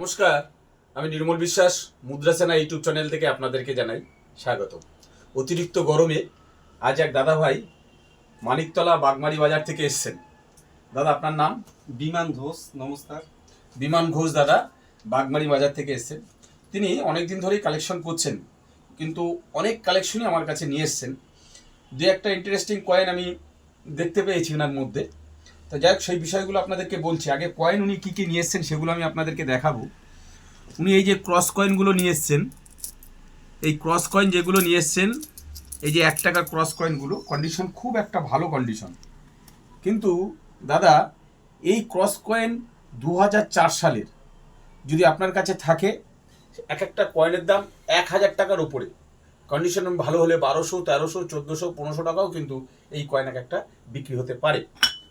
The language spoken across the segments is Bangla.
নমস্কার আমি নির্মল বিশ্বাস মুদ্রা সেনা ইউটিউব চ্যানেল থেকে আপনাদেরকে জানাই স্বাগত অতিরিক্ত গরমে আজ এক দাদা ভাই মানিকতলা বাগমারি বাজার থেকে এসছেন। দাদা আপনার নাম? বিমান ঘোষ নমস্কার। বিমান ঘোষ দাদা বাগমারি বাজার থেকে এসছেন। তিনি অনেক দিন ধরেই কালেকশন করছেন কিন্তু অনেক কালেকশনই আমার কাছে নিয়ে এসছেন। দু একটা ইন্টারেস্টিং কয়েন আমি দেখতে পেয়েছি ওনার মধ্যে। তো যাই হোক, সেই বিষয়গুলো আপনাদেরকে বলছি। আগে কয়েন উনি কী কী নিয়ে এসছেন সেগুলো আমি আপনাদেরকে দেখাবো। উনি এই যে ক্রস কয়েনগুলো নিয়ে এসছেন, এই ক্রস কয়েন যেগুলো নিয়ে এসছেন, এই যে এক টাকার ক্রস কয়েনগুলো কন্ডিশন খুব একটা ভালো কন্ডিশন কিন্তু দাদা, এই ক্রস কয়েন দু হাজার চার সালের, যদি আপনার কাছে থাকে, এক একটা কয়েনের দাম এক হাজার টাকার উপরে। কন্ডিশন ভালো হলে বারোশো, তেরোশো, চোদ্দোশো, পনেরোশো টাকাও কিন্তু এই কয়েন এক একটা বিক্রি হতে পারে।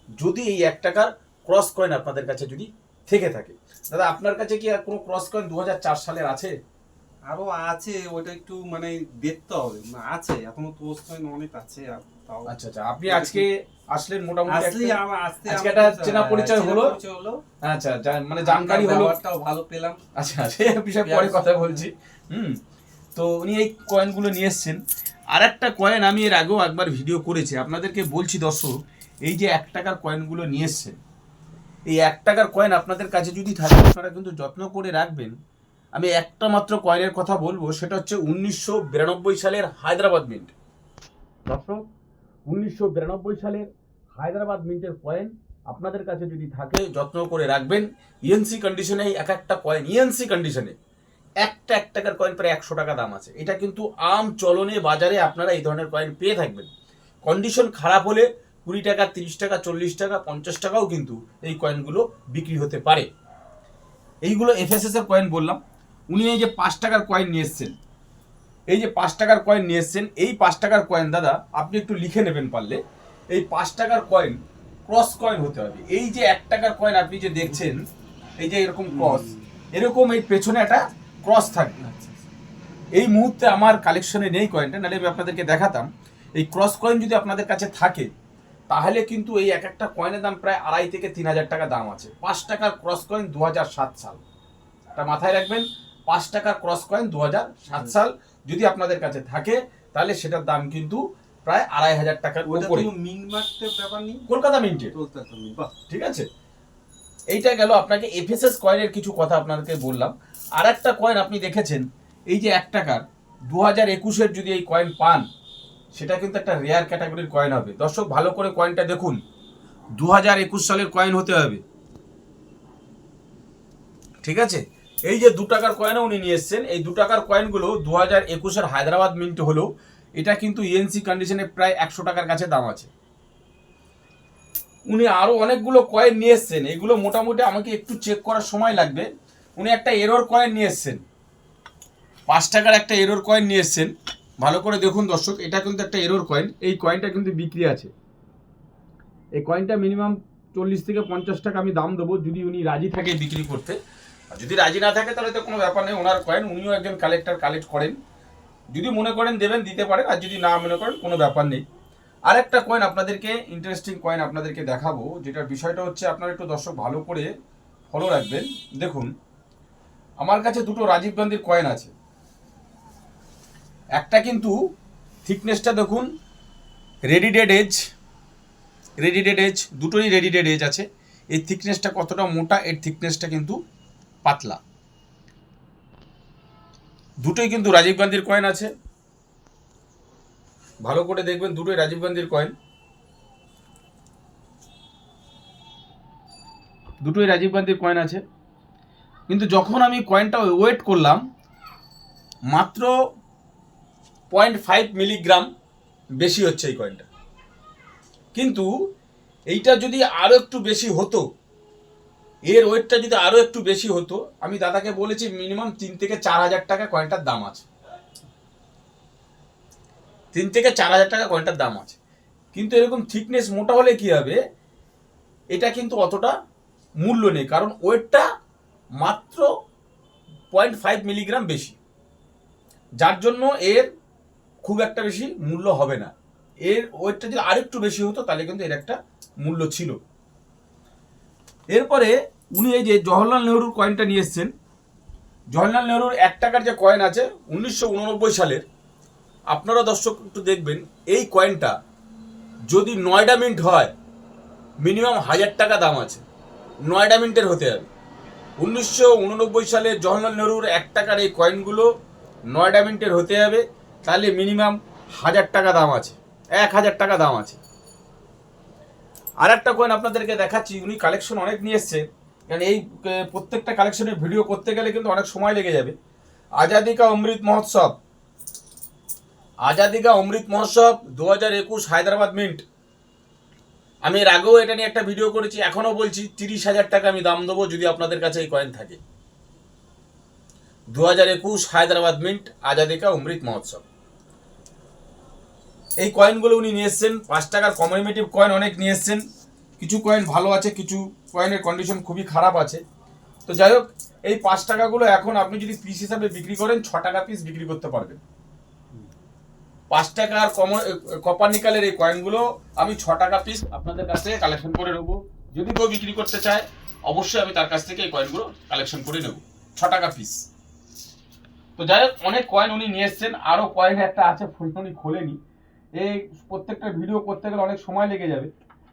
যদি এই এক টাকার ক্রস কয়েন আপনাদের কাছে যদি থেকে থাকে। দাদা আপনার কাছে কি আর কোনো ক্রস কয়েন দু সালের আছে? আরও আছে ওটা একটু মানে দেখতে হবে। আছে এখনও তোষ কয়েন অনেক আছে আচ্ছা আচ্ছা আপনি আজকে আসলেন মোটামুটি আসলে একটা- আসতে আজকে একটা চেনা পরিচয় হলো। আচ্ছা মানে জানকারি হলো। ভালো পেলাম। আচ্ছা সে বিষয়ে পরে কথা বলছি। হুম তো উনি এই কয়েনগুলো নিয়ে এসছেন। আর একটা কয়েন আমি এর আগেও একবার ভিডিও করেছি। আপনাদেরকে বলছি দর্শক এই যে এক টাকার কয়েনগুলো নিয়ে এসছেন, এই এক টাকার কয়েন আপনাদের কাছে যদি থাকে, আপনারা কিন্তু যত্ন করে রাখবেন। আমি একটা মাত্র কয়েনের কথা বলব, সেটা হচ্ছে উনিশশো বিরানব্বই সালের হায়দ্রাবাদ মিন্ট দর্শক, উনিশশো বিরানব্বই সালের হায়দ্রাবাদ মিন্টের কয়েন আপনাদের কাছে যদি থাকে, যত্ন করে রাখবেন। ইএনসি কন্ডিশনে এক একটা কয়েন ইএনসি কন্ডিশনে একটা এক টাকার কয়েন প্রায় একশো টাকা দাম আছে। এটা কিন্তু আম চলনে বাজারে আপনারা এই ধরনের কয়েন পেয়ে থাকবেন। কন্ডিশন খারাপ হলে কুড়ি টাকা, তিরিশ টাকা, চল্লিশ টাকা, পঞ্চাশ টাকাও কিন্তু এই কয়েনগুলো বিক্রি হতে পারে। এইগুলো এফএসএস এর কয়েন বললাম। উনি এই যে পাঁচ টাকার কয়েন নিয়ে এসছেন। এই যে পাঁচ টাকার কয়েন নিয়ে এসছেন, এই পাঁচ টাকার কয়েন দাদা, আপনি একটু লিখে নেবেন পারলে। এই পাঁচ টাকার কয়েন ক্রস কয়েন হতে হবে। এই যে এক টাকার কয়েন আপনি যে দেখছেন, এই যে এরকম ক্রস এরকম এই পেছনে একটা ক্রস থাকবে। এই মুহূর্তে আমার কালেকশনে নেই কয়েনটা নাহলে আমি আপনাদেরকে দেখাতাম। এই ক্রস কয়েন যদি আপনাদের কাছে থাকে তাহলে কিন্তু এই এক একটা কয়েনের দাম প্রায় আড়াই থেকে তিন হাজার টাকা দাম আছে। পাঁচ টাকার ক্রস কয়েন দু হাজার সাত সাল। এটা মাথায় রাখবেন পাঁচ টাকার ক্রস কয়েন দু হাজার সাত সাল যদি আপনাদের কাছে থাকে তাহলে সেটার দাম কিন্তু প্রায় আড়াই হাজার টাকার উপরে। মিন ব্যাপার নেই? কলকাতা তো বাহ। ঠিক আছে? এইটা গেল আপনাকে এফএসএস কয়েনের কিছু কথা আপনাকে বললাম। আর একটা কয়েন আপনি দেখেছেন এই যে এক টাকার দু হাজার একুশের যদি এই কয়েন পান সেটা কিন্তু একটা রেয়ার ক্যাটাগরির কয়েন হবে। দর্শক, ভালো করে কয়েনটা দেখুন। দু হাজার একুশ সালের কয়েন হতে হবে। ঠিক আছে? এই যে দু টাকার কয়েনও উনি নিয়ে এসছেন, এই দু টাকার কয়েনগুলো দু হাজার একুশের হায়দ্রাবাদ মিন্ট হলেও এটা কিন্তু ইএনসি কন্ডিশনে প্রায় একশো টাকার কাছে দাম আছে। উনি আরও অনেকগুলো কয়েন নিয়ে এসছেন। এগুলো মোটামুটি আমাকে একটু চেক করার সময় লাগবে। উনি একটা এরোর কয়েন নিয়ে এসছেন। পাঁচ টাকার একটা এরোর কয়েন নিয়ে এসছেন। ভালো করে দেখুন দর্শক, এটা কিন্তু একটা এরোর কয়েন এই কয়েনটা কিন্তু বিক্রি আছে। এই কয়েনটা মিনিমাম চল্লিশ থেকে পঞ্চাশ টাকা আমি দাম দেবো, যদি উনি রাজি থাকে বিক্রি করতে। আর যদি রাজি না থাকে, তাহলে তো কোনো ব্যাপার নেই, ওনার কয়েন উনিও একজন কালেক্টর কালেক্ট করেন। যদি মনে করেন দেবেন, দিতে পারেন, আর যদি না মনে করেন, কোনো ব্যাপার নেই। আরেকটা কয়েন আপনাদেরকে ইন্টারেস্টিং কয়েন আপনাদেরকে দেখাবো, যেটার বিষয়টা হচ্ছে আপনারা একটু দর্শক ভালো করে ফলো রাখবেন। দেখুন, আমার কাছে দুটো রাজীব গান্ধীর কয়েন আছে। একটা কিন্তু থিকনেসটা দেখুন ready dead edge ready dead edge দুটোই রেডি ডেড এজ আছে। এই থিকনেসটা কতটা মোটা, এর থিকনেসটা কিন্তু পাতলা। দুটোই কিন্তু রাজীব গান্ধীর কয়েন আছে। ভালো করে দেখবেন, দুটোই রাজীব গান্ধীর কয়েন দুটোই রাজীব গান্ধীর কয়েন আছে। কিন্তু যখন আমি কয়েনটা ওয়েট করলাম, মাত্র পয়েন্ট ফাইভ মিলিগ্রাম বেশি হচ্ছে এই কয়েনটা কিন্তু এইটা যদি আরও একটু বেশি হতো, এর ওয়েটটা যদি আরও একটু বেশি হতো, আমি দাদাকে বলেছি মিনিমাম তিন থেকে চার হাজার টাকা কয়েনটার দাম আছে। তিন থেকে চার হাজার টাকা কয়েনটার দাম আছে। কিন্তু এরকম থিকনেস মোটা হলে কি হবে? এটা কিন্তু অতটা মূল্য নেই, কারণ ওয়েটটা মাত্র পয়েন্ট ফাইভ মিলিগ্রাম বেশি। যার জন্য এর খুব একটা বেশি মূল্য হবে না। এর ওয়েটটা যদি আরেকটু বেশি হতো, তাহলে কিন্তু এর একটা মূল্য ছিল। এরপরে উনি এই যে জওহরলাল নেহরুর কয়েনটা নিয়ে এসছেন। জওহরলাল নেহরুর এক টাকার যে কয়েন আছে, উনিশশো উননব্বই সালের, আপনারা দর্শক একটু দেখবেন, এই কয়েনটা যদি নয়ডা মিন্ট হয় মিনিমাম হাজার টাকা দাম আছে। নয়ডা মিন্টের হতে হবে। উনিশশো উননব্বই সালে জওহরলাল নেহরুর এক টাকার এই কয়েনগুলো নয়ডা মিন্টের হতে হবে। তাহলে মিনিমাম হাজার টাকা দাম আছে। এক হাজার টাকা দাম আছে। আর একটা কয়েন আপনাদেরকে দেখাচ্ছি, উনি কালেকশন অনেক নিয়ে এসছে। কারণ এই প্রত্যেকটা কালেকশনের ভিডিও করতে গেলে কিন্তু অনেক সময় লেগে যাবে। আজাদি কা অমৃত মহোৎসব। আজাদি কা অমৃত মহোৎসব দু হাজার একুশ হায়দ্রাবাদ মিন্ট। আমি এর আগেও এটা নিয়ে একটা ভিডিও করেছি, এখনও বলছি, তিরিশ হাজার টাকা আমি দাম দেবো যদি আপনাদের কাছে এই কয়েন থাকে। দু হাজার একুশ হায়দ্রাবাদ মিন্ট, আজাদি কা অমৃত মহোৎসব। এই কয়েনগুলো উনি নিয়ে এসছেন। পাঁচ টাকার কমিউনিটিভ কয়েন অনেক নিয়ে এসছেন। কিছু কয়েন ভালো আছে, কিছু কয়েনের কন্ডিশন খুবই খারাপ আছে। তো যাই হোক, এই পাঁচ টাকাগুলো এখন আপনি যদি পিস হিসাবে বিক্রি করেন, ছ টাকা পিস বিক্রি করতে পারবেন। পাঁচ টাকার কপার নিকালের এই কয়েনগুলো আমি ছ টাকা পিস আপনাদের কাছ কালেকশন করে নেব। যদি কেউ বিক্রি করতে চায়, অবশ্যই আমি তার কাছ থেকে এই কয়েনগুলো কালেকশন করে নেব। ছ টাকা পিস তো যাই হোক, অনেক কয়েন উনি নিয়ে এসছেন। আরও কয়েন একটা আছে ফুল উনি খোলেনি। এই প্রত্যেকটা ভিডিও করতে গেলে অনেক সময় লেগে যাবে।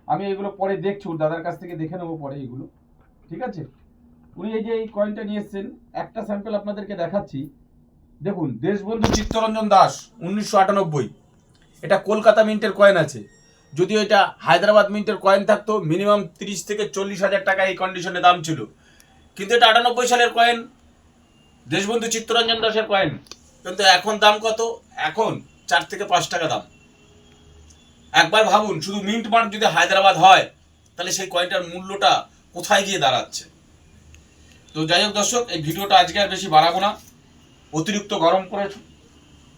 আমি এগুলো পরে দেখছি দাদার কাছ থেকে দেখে নেব পরে এগুলো। ঠিক আছে? উনি এই যে এই কয়েনটা নিয়ে এসছেন, একটা স্যাম্পল আপনাদেরকে দেখাচ্ছি। দেখুন, দেশবন্ধু চিত্তরঞ্জন দাস, উনিশশো আটানব্বই। এটা কলকাতা মিন্টের কয়েন আছে। যদিও এটা হায়দ্রাবাদ মিন্টের কয়েন থাকতো মিনিমাম তিরিশ থেকে চল্লিশ হাজার টাকা এই কন্ডিশনে দাম ছিল। কিন্তু এটা আটানব্বই সালের কয়েন দেশবন্ধু চিত্তরঞ্জন দাসের কয়েন কিন্তু এখন দাম কত? এখন চার থেকে পাঁচ টাকা দাম। একবার ভাবুন শুধু মিন্ট মার্ক যদি হায়দ্রাবাদ হয় তাহলে সেই কয়েনটার মূল্যটা কোথায় গিয়ে দাঁড়াচ্ছে? তো যাই হোক দর্শক এই ভিডিওটা আজকে আর বেশি বাড়াবো না। অতিরিক্ত গরম করে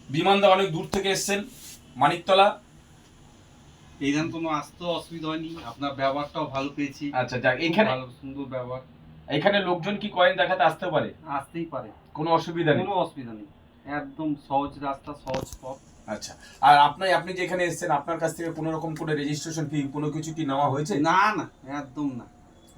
বিমানদা অনেক দূর থেকে এসছেন মানিকতলা। এই ধান কোনো আসতেও অসুবিধা হয়নি আপনার ব্যবহারটাও ভালো পেয়েছি। আচ্ছা যাক এখানে ভালো সুন্দর ব্যবহার। এখানে লোকজন কি কয়েন দেখাতে আসতে পারে? আসতেই পারে। কোনো অসুবিধা নেই। কোনো অসুবিধা নেই। একদম সহজ রাস্তা সহজ পথ। আচ্ছা। আর আপনি আপনি যেখানে এসেছেন আপনার কাছ থেকে কোনো রকম কোনো রেজিস্ট্রেশন ফি কোনো কিছু কি নেওয়া হয়েছে? না না একদম না।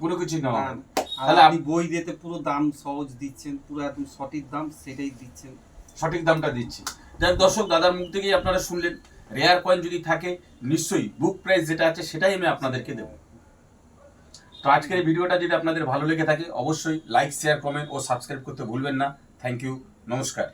কোনো কিছু নেওয়া না, তাহলে আপনি বই দিতে পুরো দাম সহজ দিচ্ছেন পুরো একদম সঠিক দাম সেটাই দিচ্ছেন। সঠিক দামটা দিচ্ছি। যাই দর্শক দাদার মুখ থেকেই আপনারা শুনলেন। রেয়ার কয়েন যদি থাকে নিশ্চয়ই বুক প্রাইস যেটা আছে সেটাই আমি আপনাদেরকে দেবো। তো আজকের ভিডিওটা যদি আপনাদের ভালো লেগে থাকে অবশ্যই লাইক শেয়ার কমেন্ট ও সাবস্ক্রাইব করতে ভুলবেন না। থ্যাংক ইউ নমস্কার।